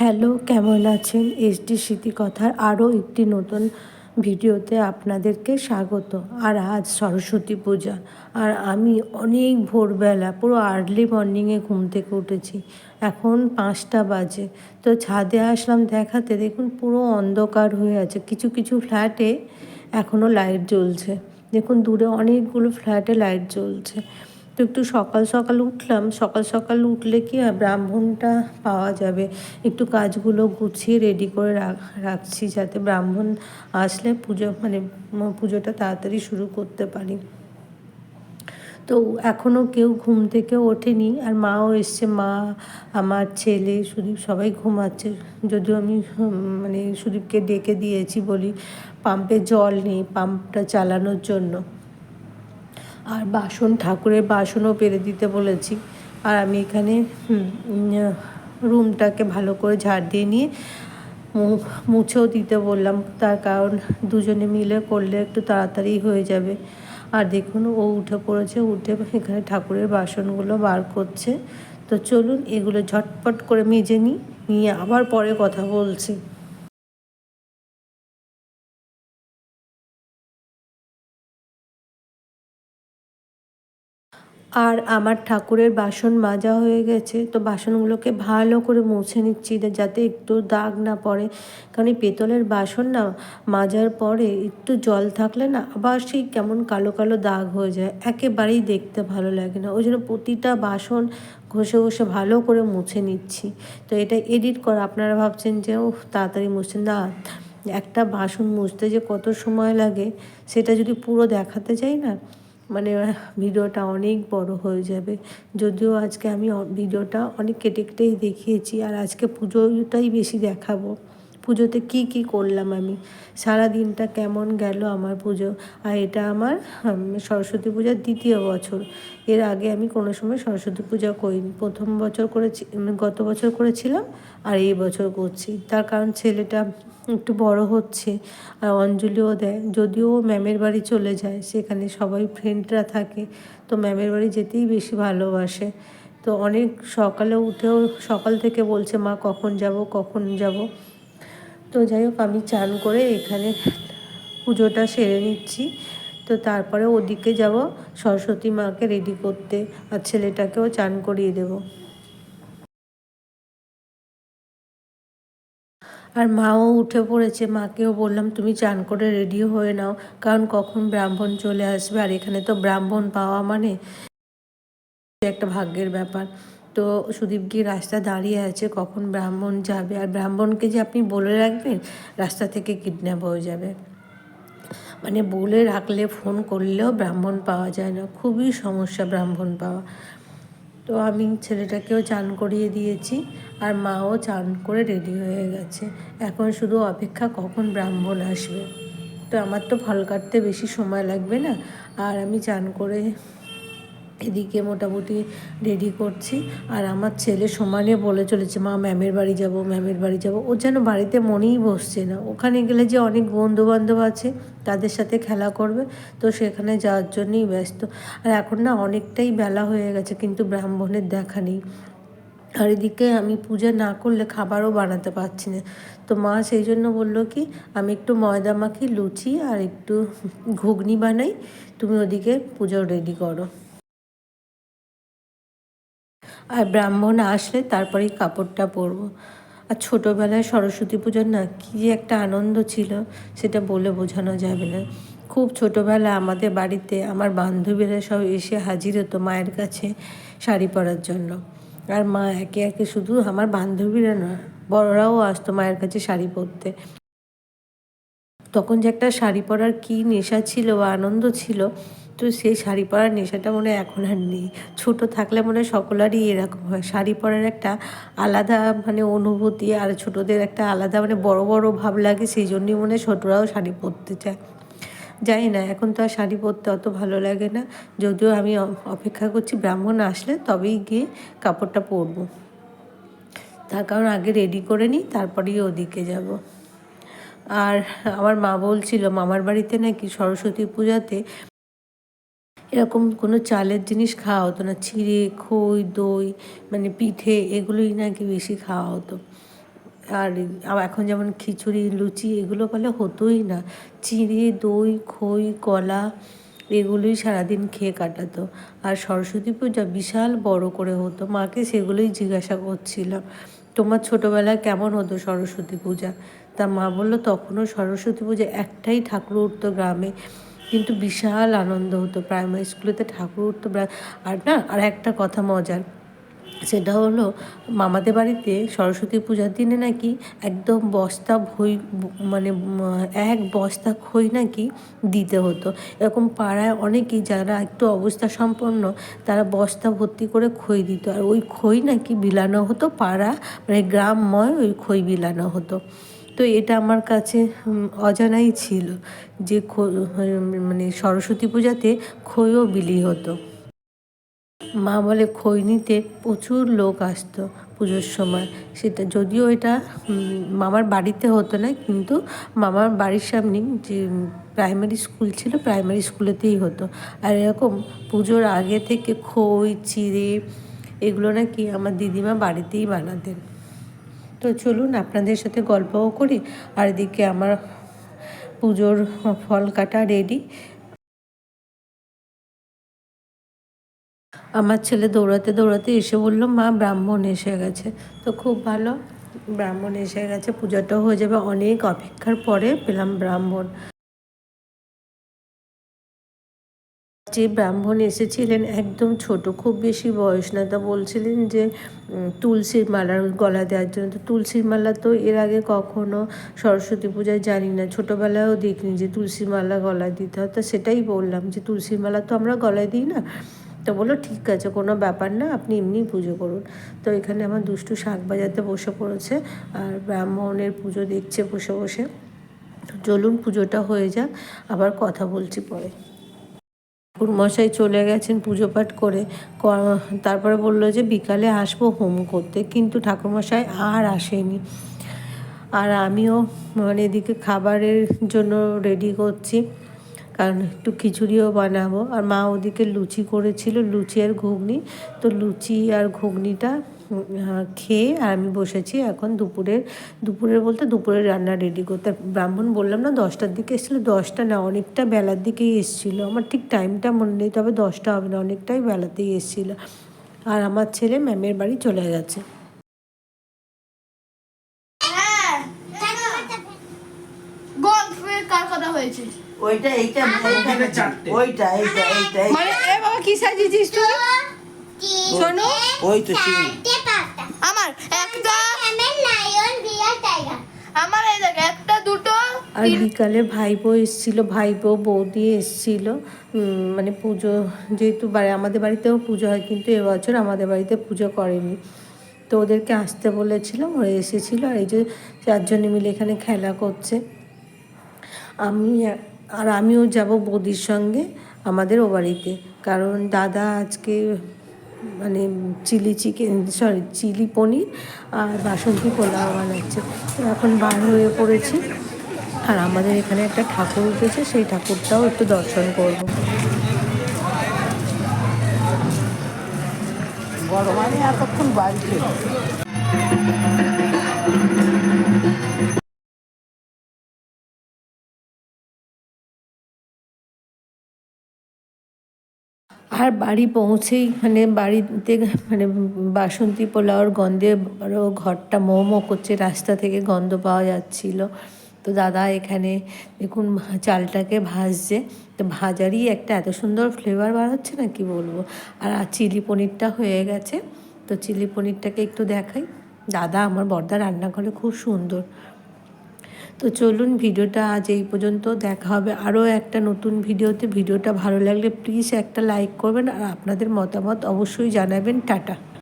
Hello কেমন আছেন? SD স্মৃতিকথার আরও একটি নতুন ভিডিওতে আপনাদেরকে স্বাগত। আর আজ সরস্বতী পূজা। আর আমি অনেক ভোরবেলা, পুরো আর্লি মর্নিংয়ে ঘুম থেকে উঠেছি। এখন পাঁচটা বাজে। তো ছাদে আসলাম দেখাতে, দেখুন পুরো অন্ধকার হয়ে আছে। কিছু কিছু ফ্ল্যাটে এখনও লাইট জ্বলছে। দেখুন দূরে অনেকগুলো ফ্ল্যাটে লাইট জ্বলছে। তো একটু সকাল সকাল উঠলাম। সকাল সকাল উঠলে কি ব্রাহ্মণটা পাওয়া যাবে। একটু কাজগুলো গুছিয়ে রেডি করে রাখছি যাতে ব্রাহ্মণ আসলে পুজো মানে পুজোটা তাড়াতাড়ি শুরু করতে পারি। তো এখনও কেউ ঘুম থেকে ওঠেনি আর মাও এসছে। মা, আমার ছেলে, সুদীপ সবাই ঘুমাচ্ছে। যদিও আমি মানে সুদীপকে ডেকে দিয়েছি বলি, পাম্পে জল নেই, পাম্পটা চালানোর জন্য। আর বাসন, ঠাকুরের বাসনও পেরে দিতে বলেছি। আর আমি এখানে রুমটাকে ভালো করে ঝাড় দিয়ে নিয়ে মুছেও দিতে বললাম। তার কারণ দুজনে মিলে করলে একটু তাড়াতাড়ি হয়ে যাবে। আর দেখুন, ও উঠে পড়েছে, উঠে এখানে ঠাকুরের বাসনগুলো বার করছে। তো চলুন, এগুলো ঝটপট করে মেজে নিই, নিয়ে আবার পরে কথা বলছি। আর আমার ঠাকুরের বাসন মাজা হয়ে গেছে, তো বাসনগুলোকে ভালো করে মুছে নিচ্ছি যাতে একটু দাগ না পড়ে। কারণ এই পেতলের বাসন না মাজার পরে একটু জল থাকলে না আবার সেই কেমন কালো কালো দাগ হয়ে যায়, একেবারেই দেখতে ভালো লাগে না। ওই জন্য প্রতিটা বাসন ঘষে ঘষে ভালো করে মুছে নিচ্ছি। তো এটা এডিট করা, আপনারা ভাবছেন যে ও তাড়াতাড়ি মুছছে না, একটা বাসন মুছতে যে কত সময় লাগে, সেটা যদি পুরো দেখাতে চাই না মানে ভিডিওটা অনেক বড় হয়ে যাবে। যদিও আজকে আমি ভিডিওটা অনেক কেটে কেটেই দেখিয়েছি, আর আজকে পুজোটাই বেশি দেখাবো। পুজোতে কি কি করলাম আমি? সারা দিনটা কেমন গেল আমার পুজো? আর এটা আমার সরস্বতী পূজার দ্বিতীয় বছর। এর আগে আমি কোনো সময় সরস্বতী পূজা করিনি। প্রথম বছর করেছি গত বছর করেছিলাম, আর এই বছর করছি। তার কারণ ছেলেটা একটু বড় হচ্ছে, আর অঞ্জলিও দেয়। যদিও ম্যামের বাড়ি চলে যায়, সেখানে সবাই ফ্রেন্ডরা থাকে, তো ম্যামের বাড়ি যেতেই বেশি ভালোবাসে। তো অনেক সকালে উঠেও সকাল থেকে বলছে, মা, কখন যাব কখন যাব? তো যাই হোক, আমি চান করে এখানে পুজোটা সেরে নিচ্ছি। তো তারপরে ওদিকে যাব, সরস্বতী মাকে রেডি করতে আর ছেলেটাকেও চান করিয়ে দেবো। আর মাও উঠে পড়েছে, মাকেও বললাম, তুমি চান করে রেডি হয়ে নাও, কারণ কখন ব্রাহ্মণ চলে আসবে, আর এখানে তো ব্রাহ্মণ পাওয়া মানে একটা ভাগ্যের ব্যাপার। তো সুদীপ গিয়ে রাস্তা দাঁড়িয়ে আছে, কখন ব্রাহ্মণ যাবে? আর ব্রাহ্মণকে যে আপনি বলে রাখবেন, রাস্তা থেকে কিডন্যাপ হয়ে যাবে। মানে বলে রাখলে ফোন করলেও ব্রাহ্মণ পাওয়া যায় না। খুবই সমস্যা ব্রাহ্মণ পাওয়া। তো আমি ছেলেটাকেও চান করিয়ে দিয়েছি, আর মাও চান করে রেডি হয়ে গেছে। এখন শুধু অপেক্ষা কখন ব্রাহ্মণ আসবে। তো আমার তো ফল কাটতে বেশি সময় লাগবে না। আর আমি চান করে এদিকে মোটামুটি রেডি করছি। আর আমার ছেলে সমানে বলে চলেছে, মা ম্যামের বাড়ি যাব ম্যামের বাড়ি যাব। ও যেন বাড়িতে মনেই বসছে না। ওখানে গেলে যে অনেক বন্ধুবান্ধব আছে, তাদের সাথে খেলা করবে। তো সেখানে যাওয়ার জন্যই ব্যস্ত। আর এখন না অনেকটাই বেলা হয়ে গেছে, কিন্তু ব্রাহ্মণের দেখা নেই। আর এদিকে আমি পূজা না করলে খাবারও বানাতে পারছি না। তো মা সেই জন্য বলল কি, আমি একটু ময়দা মাখি লুচি আর একটু ঘুগনি বানাই। তুমি ওদিকে পুজো রেডি করো। আর ব্রাহ্মণ আসলে তারপরেই কাপড়টা পরবো। আর ছোটোবেলায় সরস্বতী পুজোর না কী যে একটা আনন্দ ছিল, সেটা বলে বোঝানো যাবে না। খুব ছোটোবেলা আমাদের বাড়িতে আমার বান্ধবীরা সব এসে হাজির হতো মায়ের কাছে শাড়ি পরার জন্য। আর মা একে একে শুধু আমার বান্ধবীরা না, বড়রাও আসতো মায়ের কাছে শাড়ি পরতে। তখন যে একটা শাড়ি পরার কী নেশা ছিল বা আনন্দ ছিল তো সেই শাড়ি পরার নেশাটা মনে এখন আর নেই। ছোটো থাকলে মনে সকলেরই এরকম হয়। শাড়ি পরার একটা আলাদা মানে অনুভূতি আর ছোটোদের একটা আলাদা মানে বড় বড় ভাব লাগে, সেই জন্যই মনে ছোটরাও শাড়ি পরতে চায়। জানি না, এখন তো আর শাড়ি পরতে অত ভালো লাগে না। যদিও আমি অপেক্ষা করছি ব্রাহ্মণ আসলে তবেই গিয়ে কাপড়টা পরবো। তার কারণ আগে রেডি করে নিই, তারপরেই ওদিকে যাব। আর আমার মা বলছিল, মামার বাড়িতে নাকি সরস্বতী পূজাতে এরকম কোনো চালের জিনিস খাওয়া হতো না। চিড়ে, খই, দই মানে পিঠে এগুলোই নাকি বেশি খাওয়া হতো। আর এখন যেমন খিচুড়ি, লুচি এগুলো বলে হতোই না। চিড়ে, দই, খই, কলা এগুলোই সারাদিন খেয়ে কাটাতো। আর সরস্বতী পূজা বিশাল বড় করে হতো। মাকে সেগুলোই জিজ্ঞাসা করছিলাম, তোমার ছোটোবেলায় কেমন হতো সরস্বতী পূজা? তা মা বলল, তখনও সরস্বতী পূজা একটাই ঠাকুর উঠতো গ্রামে। কিন্তু বিশাল আনন্দ হতো। প্রাইমারি স্কুলেতে ঠাকুর উঠতো আর না, আর একটা কথা মজার, সেটা হলো মামাদের বাড়িতে সরস্বতী পূজার দিনে নাকি একদম বস্তা ভই মানে এক বস্তা খই নাকি দিতে হতো। এরকম পাড়ায় অনেকেই যারা একটু অবস্থা সম্পন্ন, তারা বস্তা ভর্তি করে খই দিত। আর ওই খই নাকি বিলানো হতো পাড়া মানে গ্রামময় ওই খই বিলানো হতো। তো এটা আমার কাছে অজানাই ছিল যে মানে সরস্বতী পূজাতে খইও বিলি হতো। মা বলে, খই নিতে প্রচুর লোক আসতো পুজোর সময়। সেটা যদিও এটা মামার বাড়িতে হতো না, কিন্তু মামার বাড়ির সামনে যে প্রাইমারি স্কুল ছিল, প্রাইমারি স্কুলেতেই হতো। আর এরকম পুজোর আগে থেকে খই, চিড়ে, এগুলো নাকি আমার দিদিমা বাড়িতেই বানাতেন। তো চলুন আপনাদের সাথে গল্পও করি। আর এদিকে আমার পুজোর ফল কাটা রেডি আমার ছেলে দৌড়াতে দৌড়াতে এসে বলল, মা, ব্রাহ্মণ এসে গেছে। তো খুব ভালো, ব্রাহ্মণ এসে গেছে, পূজাটাও হয়ে যাবে। অনেক অপেক্ষার পরে পেলাম ব্রাহ্মণ। যে ব্রাহ্মণ এসেছিলেন একদম ছোট, খুব বেশি বয়স না। তা বলছিলেন যে তুলসীর মালার গলা দেওয়ার জন্য। তো তুলসীর মালা তো এর আগে কখনো সরস্বতী পূজায় জানি না। ছোটোবেলায়ও দেখিনি যে তুলসীর মালা গলা দিতে হয়। তো সেটাই বললাম যে তুলসীর মালা তো আমরা গলায় দিই না। তো বলল, ঠিক আছে, কোনো ব্যাপার না, আপনি এমনিই পুজো করুন। তো এখানে আমার দুষ্টু শাক বাজাতে বসে পড়েছে আর ব্রাহ্মণের পুজো দেখছে বসে বসে। চলুন পুজোটা হয়ে যাক, আবার কথা বলছি পরে। ঠাকুরমশাই চলে গেছেন পুজো পাঠ করে তারপরে বলল যে বিকালে আসব হোম করতে, কিন্তু ঠাকুরমশাই আর আসেনি। আর আমিও মানে এদিকে খাবারের জন্য রেডি করছি, কারণ একটু খিচুড়িও বানাবো। আর মা ওদিকে লুচি করেছিল, লুচি আর ঘুগনি। তো লুচি আর ঘুগনিটা খেয়ে আর আমি বসেছি এখন দুপুরের দুপুরের বলতে দুপুরের রান্না রেডি করতে। ব্রাহ্মণ বললাম না দশটার দিকে এসেছিল। দশটা না অনেকটা বেলার দিকেই এসেছিল। আমার ঠিক টাইমটা মনে নেই তবে দশটা হবে না অনেকটাই বেলাতেই এসেছিল। আর আমার ছেলে ম্যামের বাড়ি চলে গেছে। হ্যাঁ, কার হয়েছে? ওইটা এইটা ওইটা এইটা এইটা মানে এ বাবা কি সাজিয়েছিস তুই? শোনো ওই তো চিনি আমার একটা আমার এই দেখ একটা দুটো। আর বিকালে ভাইপো এসেছিল ভাইপো বৌদি এসেছিল। মানে পুজো যেহেতু বাড়ি আমাদের বাড়িতেও পুজো হয় কিন্তু এবছর আমাদের বাড়িতে পুজো করেনি। তো ওদেরকে আসতে বলেছিলাম ওরা এসেছিল আর এই যে চারজনে মিলে এখানে খেলা করছে। আমি আর আমিও যাব বৌদির সঙ্গে আমাদের ও বাড়িতে। কারণ দাদা আজকে মানে chilli chicken, sorry, chilli paneer আর বাসন্তী পোলাও বানাচ্ছে। তো এখন বার হয়ে পড়েছি। আর আমাদের এখানে একটা ঠাকুর উঠেছে, সেই ঠাকুরটাও একটু দর্শন করব। গরমানে এতক্ষণ বাড়ছে আর বাড়ি পৌঁছেই মানে বাড়িতে মানে বাসন্তী পোলাওর গন্ধে আরও ঘরটা মোমো করছে, রাস্তা থেকে গন্ধ পাওয়া যাচ্ছিল। তো দাদা এখানে দেখুন চালটাকে ভাজছে। তো ভাজারই একটা এত সুন্দর ফ্লেভার বার হচ্ছে না কি বলব? আর চিলি পনিরটা হয়ে গেছে। তো চিলি পনিরটাকে একটু দেখাই। দাদা আমার বর্দা রান্না করে খুব সুন্দর। তো চলুন ভিডিওটা আজ এই পর্যন্ত, দেখা হবে আরও একটা নতুন ভিডিওতে। ভিডিওটা ভালো লাগলে প্লিজ একটা লাইক করবেন আর আপনাদের মতামত অবশ্যই জানাবেন। টাটা।